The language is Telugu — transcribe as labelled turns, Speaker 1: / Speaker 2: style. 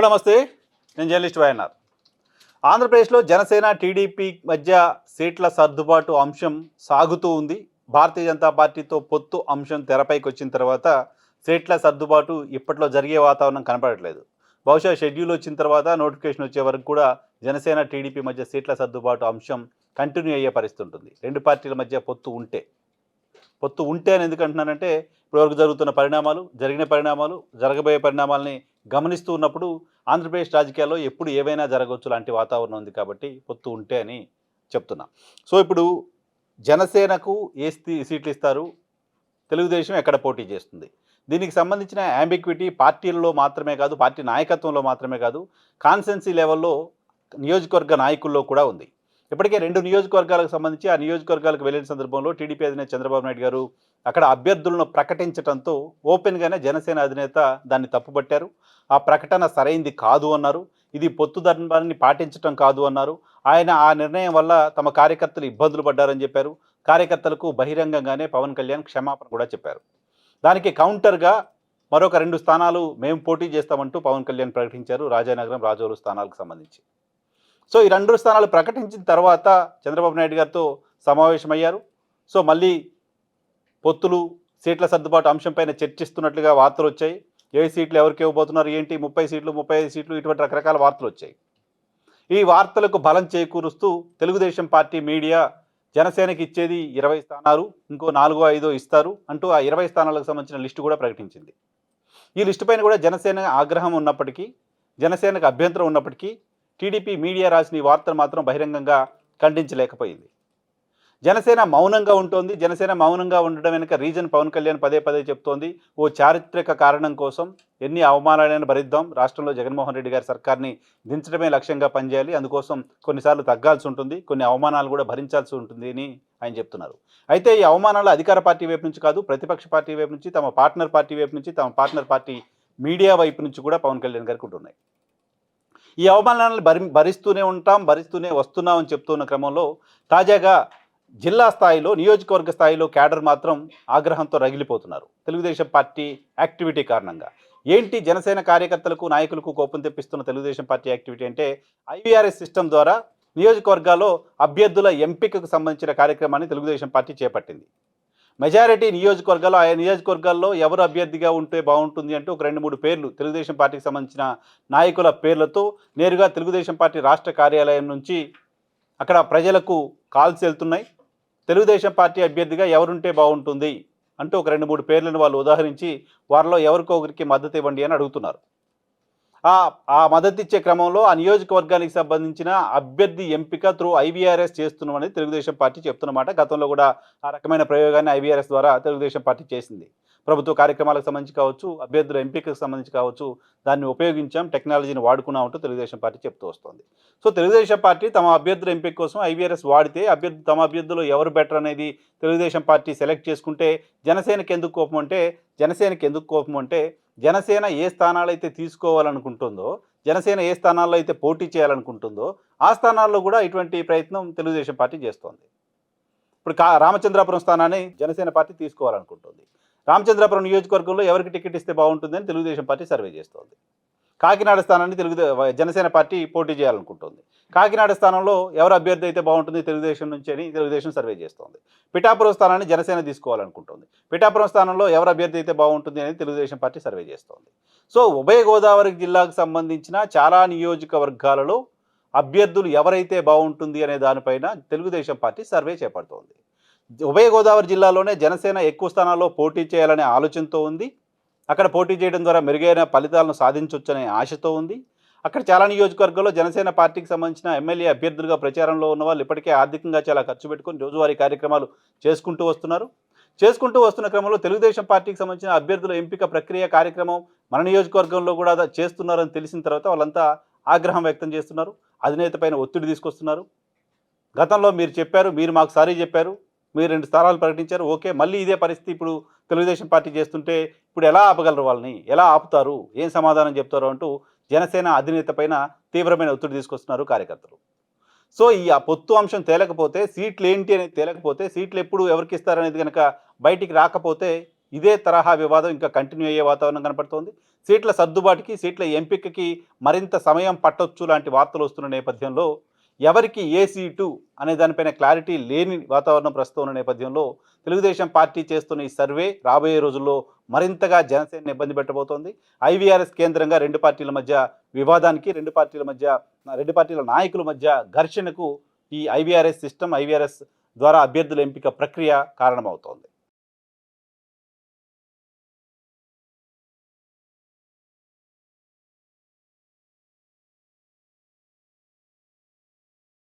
Speaker 1: హలో నమస్తే. నేను జర్నలిస్ట్ వైఎన్ఆర్. ఆంధ్రప్రదేశ్లో జనసేన టీడీపీ మధ్య సీట్ల సర్దుబాటు అంశం సాగుతూ ఉంది. భారతీయ జనతా పార్టీతో పొత్తు అంశం తెరపైకి వచ్చిన తర్వాత సీట్ల సర్దుబాటు ఇప్పట్లో జరిగే వాతావరణం కనపడట్లేదు. బహుశా షెడ్యూల్ వచ్చిన తర్వాత నోటిఫికేషన్ వచ్చే వరకు కూడా జనసేన టీడీపీ మధ్య సీట్ల సర్దుబాటు అంశం కంటిన్యూ అయ్యే పరిస్థితి ఉంటుంది. రెండు పార్టీల మధ్య పొత్తు ఉంటే. పొత్తు ఉంటే అని ఎందుకంటున్నానంటే ఇప్పటివరకు జరుగుతున్న పరిణామాలు జరిగిన పరిణామాలు జరగబోయే పరిణామాలని గమనిస్తూ ఉన్నప్పుడు ఆంధ్రప్రదేశ్ రాజకీయాల్లో ఎప్పుడు ఏవైనా జరగవచ్చు లాంటి వాతావరణం ఉంది కాబట్టి పొత్తు ఉంటే అని చెప్తున్నా. సో ఇప్పుడు జనసేనకు ఏ సీట్లు ఇస్తారు? తెలుగుదేశం ఎక్కడ పోటీ చేస్తుంది? దీనికి సంబంధించిన యాంబిక్విటీ పార్టీల్లో మాత్రమే కాదు పార్టీ నాయకత్వంలో మాత్రమే కాదు కాన్సెన్సీ లెవెల్లో నియోజకవర్గ నాయకుల్లో కూడా ఉంది. ఇప్పటికే రెండు నియోజకవర్గాలకు సంబంధించి ఆ నియోజకవర్గాలకు వెళ్ళిన సందర్భంలో టీడీపీ అధినేత చంద్రబాబు నాయుడు గారు అక్కడ అభ్యర్థులను ప్రకటించడంతో ఓపెన్గానే జనసేన అధినేత దాన్ని తప్పుపట్టారు. ఆ ప్రకటన సరైంది కాదు అన్నారు. ఇది పొత్తు ధర్మాన్ని పాటించటం కాదు అన్నారు. ఆయన ఆ నిర్ణయం వల్ల తమ కార్యకర్తలు ఇబ్బందులు పడ్డారని చెప్పారు. కార్యకర్తలకు బహిరంగంగానే పవన్ కళ్యాణ్ క్షమాపణ కూడా చెప్పారు. దానికి కౌంటర్గా మరొక రెండు స్థానాలు మేము పోటీ చేస్తామంటూ పవన్ కళ్యాణ్ ప్రకటించారు రాజానగరం రాజోలు స్థానాలకు సంబంధించి. సో ఈ రెండు స్థానాలు ప్రకటించిన తర్వాత చంద్రబాబు నాయుడు గారితో సమావేశమయ్యారు. సో మళ్ళీ పొత్తులు సీట్ల సర్దుబాటు అంశంపైన చర్చిస్తున్నట్లుగా వార్తలు వచ్చాయి. ఏ సీట్లు ఎవరికి ఇవ్వబోతున్నారు ఏంటి? ముప్పై సీట్లు ముప్పై ఐదు సీట్లు ఇటువంటి రకరకాల వార్తలు వచ్చాయి. ఈ వార్తలకు బలం చేకూరుస్తూ తెలుగుదేశం పార్టీ మీడియా జనసేనకి ఇచ్చేది ఇరవై స్థానాలు ఇంకో నాలుగో ఐదో ఇస్తారు అంటూ ఆ ఇరవై స్థానాలకు సంబంధించిన లిస్టు కూడా ప్రకటించింది. ఈ లిస్టు పైన కూడా జనసేన ఆగ్రహం ఉన్నప్పటికీ జనసేనకు అభ్యంతరం ఉన్నప్పటికీ టీడీపీ మీడియా రాసిన ఈ వార్తను మాత్రం బహిరంగంగా ఖండించలేకపోయింది. జనసేన మౌనంగా ఉంటుంది. జనసేన మౌనంగా ఉండడం వెనుక రీజన్ పవన్ కళ్యాణ్ పదే పదే చెప్తోంది. ఓ చారిత్రక కారణం కోసం ఎన్ని అవమానాలైనా భరిద్దాం. రాష్ట్రంలో జగన్మోహన్ రెడ్డి గారి సర్కార్ని దించడమే లక్ష్యంగా పనిచేయాలి. అందుకోసం కొన్నిసార్లు తగ్గాల్సి ఉంటుంది. కొన్ని అవమానాలు కూడా భరించాల్సి ఉంటుంది అని ఆయన చెప్తున్నారు. అయితే ఈ అవమానాలు అధికార పార్టీ వైపు నుంచి కాదు ప్రతిపక్ష పార్టీ వైపు నుంచి తమ పార్ట్నర్ పార్టీ వైపు నుంచి తమ పార్ట్నర్ పార్టీ మీడియా వైపు నుంచి కూడా పవన్ కళ్యాణ్ గారికి ఉంటున్నాయి. ఈ అవమానాలను భరి భరిస్తూనే ఉంటాం భరిస్తూనే వస్తున్నామని చెప్తున్న క్రమంలో తాజాగా జిల్లా స్థాయిలో నియోజకవర్గ స్థాయిలో క్యాడర్ మాత్రం ఆగ్రహంతో రగిలిపోతున్నారు. తెలుగుదేశం పార్టీ యాక్టివిటీ కారణంగా. ఏంటి జనసేన కార్యకర్తలకు నాయకులకు కోపం తెప్పిస్తున్న తెలుగుదేశం పార్టీ యాక్టివిటీ అంటే ఐవీఆర్ఎస్ సిస్టమ్ ద్వారా నియోజకవర్గాల్లో అభ్యర్థుల ఎంపికకు సంబంధించిన కార్యక్రమాన్ని తెలుగుదేశం పార్టీ చేపట్టింది. మెజారిటీ నియోజకవర్గాల్లో ఆయా నియోజకవర్గాల్లో ఎవరు అభ్యర్థిగా ఉంటే బాగుంటుంది అంటూ ఒక రెండు మూడు పేర్లు తెలుగుదేశం పార్టీకి సంబంధించిన నాయకుల పేర్లతో నేరుగా తెలుగుదేశం పార్టీ రాష్ట్ర కార్యాలయం నుంచి అక్కడ ప్రజలకు కాల్స్ వెళ్తున్నాయి. తెలుగుదేశం పార్టీ అభ్యర్థిగా ఎవరుంటే బాగుంటుంది అంటూ ఒక రెండు మూడు పేర్లను వాళ్ళు ఉదాహరించి వారిలో ఎవరికో ఒకరికి మద్దతు ఇవ్వండి అని అడుగుతున్నారు. ఆ మద్దతు ఇచ్చే క్రమంలో ఆ నియోజకవర్గానికి సంబంధించిన అభ్యర్థి ఎంపిక త్రూ ఐవీఆర్ఎస్ చేస్తున్నామని తెలుగుదేశం పార్టీ చెప్తున్నమాట గతంలో కూడా ఆ రకమైన ప్రయోగాన్ని ఐవీఆర్ఎస్ ద్వారా తెలుగుదేశం పార్టీ చేసింది. ప్రభుత్వ కార్యక్రమాలకు సంబంధించి కావచ్చు అభ్యర్థుల ఎంపికకు సంబంధించి కావచ్చు దాన్ని ఉపయోగించాం టెక్నాలజీని వాడుకున్నాం అంటూ తెలుగుదేశం పార్టీ చెప్తూ వస్తుంది. సో తెలుగుదేశం పార్టీ తమ అభ్యర్థుల ఎంపిక కోసం ఐవీఆర్ఎస్ వాడితే అభ్యర్థి తమ అభ్యర్థులు ఎవరు బెటర్ అనేది తెలుగుదేశం పార్టీ సెలెక్ట్ చేసుకుంటే జనసేనకి ఎందుకు కోపం అంటే జనసేనకి ఎందుకు కోపం అంటే జనసేన ఏ స్థానాలు అయితే తీసుకోవాలనుకుంటుందో జనసేన ఏ స్థానాల్లో అయితే పోటీ చేయాలనుకుంటుందో ఆ స్థానాల్లో కూడా ఇటువంటి ప్రయత్నం తెలుగుదేశం పార్టీ చేస్తోంది. ఇప్పుడు కా రామచంద్రాపురం స్థానాన్ని జనసేన పార్టీ తీసుకోవాలనుకుంటుంది. రామచంద్రాపురం నియోజకవర్గంలో ఎవరికి టికెట్ ఇస్తే బాగుంటుందని తెలుగుదేశం పార్టీ సర్వే చేస్తోంది. కాకినాడ స్థానాన్ని తెలుగు జనసేన పార్టీ పోటీ చేయాలనుకుంటుంది. కాకినాడ స్థానంలో ఎవరు అభ్యర్థి అయితే బాగుంటుంది తెలుగుదేశం నుంచి అని తెలుగుదేశం సర్వే చేస్తోంది. పిఠాపురం స్థానాన్ని జనసేన తీసుకోవాలనుకుంటుంది. పిఠాపురం స్థానంలో ఎవరు అభ్యర్థి అయితే బాగుంటుంది అని తెలుగుదేశం పార్టీ సర్వే చేస్తోంది. సో ఉభయ గోదావరి జిల్లాకు సంబంధించిన చాలా నియోజకవర్గాలలో అభ్యర్థులు ఎవరైతే బాగుంటుంది అనే దానిపైన తెలుగుదేశం పార్టీ సర్వే చేపడుతోంది. ఉభయ గోదావరి జిల్లాలోనే జనసేన ఎక్కువ స్థానాల్లో పోటీ చేయాలనే ఆలోచనతో ఉంది. అక్కడ పోటీ చేయడం ద్వారా మెరుగైన ఫలితాలను సాధించవచ్చనే ఆశతో ఉంది. అక్కడ చాలా నియోజకవర్గాల్లో జనసేన పార్టీకి సంబంధించిన ఎమ్మెల్యే అభ్యర్థులుగా ప్రచారంలో ఉన్న వాళ్ళు ఇప్పటికే ఆర్థికంగా చాలా ఖర్చు పెట్టుకొని రోజువారీ కార్యక్రమాలు చేసుకుంటూ వస్తున్నారు. చేసుకుంటూ వస్తున్న క్రమంలో తెలుగుదేశం పార్టీకి సంబంధించిన అభ్యర్థుల ఎంపిక ప్రక్రియ కార్యక్రమం మన నియోజకవర్గంలో కూడా చేస్తున్నారని తెలిసిన తర్వాత వాళ్ళంతా ఆగ్రహం వ్యక్తం చేస్తున్నారు. అధినేత పైన ఒత్తిడి తీసుకొస్తున్నారు. గతంలో మీరు చెప్పారు మీరు మాకు సారీ చెప్పారు. మీరు రెండు స్థానాలు ప్రకటించారు ఓకే. మళ్ళీ ఇదే పరిస్థితి ఇప్పుడు తెలుగుదేశం పార్టీ చేస్తుంటే ఇప్పుడు ఎలా ఆపగలరు వాళ్ళని? ఎలా ఆపుతారు? ఏం సమాధానం చెప్తారు అంటూ జనసేన అధినేత పైన తీవ్రమైన ఒత్తిడి తీసుకొస్తున్నారు కార్యకర్తలు. సో ఈ ఆ పొత్తు అంశం తేలకపోతే సీట్లు ఏంటి అనేది తేలకపోతే సీట్లు ఎప్పుడు ఎవరికి ఇస్తారనేది కనుక బయటికి రాకపోతే ఇదే తరహా వివాదం ఇంకా కంటిన్యూ అయ్యే వాతావరణం కనపడుతోంది. సీట్ల సర్దుబాటుకి సీట్ల ఎంపికకి మరింత సమయం పట్టొచ్చు లాంటి వార్తలు వస్తున్న నేపథ్యంలో ఎవరికి ఏ సీటు అనే దానిపైన క్లారిటీ లేని వాతావరణం ప్రస్తుతం ఉన్న నేపథ్యంలో తెలుగుదేశం పార్టీ చేస్తున్న ఈ సర్వే రాబోయే రోజుల్లో మరింతగా జనసేన ఇబ్బంది పెట్టబోతోంది. ఐవీఆర్ఎస్ కేంద్రంగా రెండు పార్టీల మధ్య వివాదానికి రెండు పార్టీల మధ్య రెండు పార్టీల నాయకుల మధ్య ఘర్షణకు ఈ ఐవీఆర్ఎస్ సిస్టమ్ ఐవీఆర్ఎస్ ద్వారా అభ్యర్థుల ఎంపిక ప్రక్రియ కారణమవుతోంది.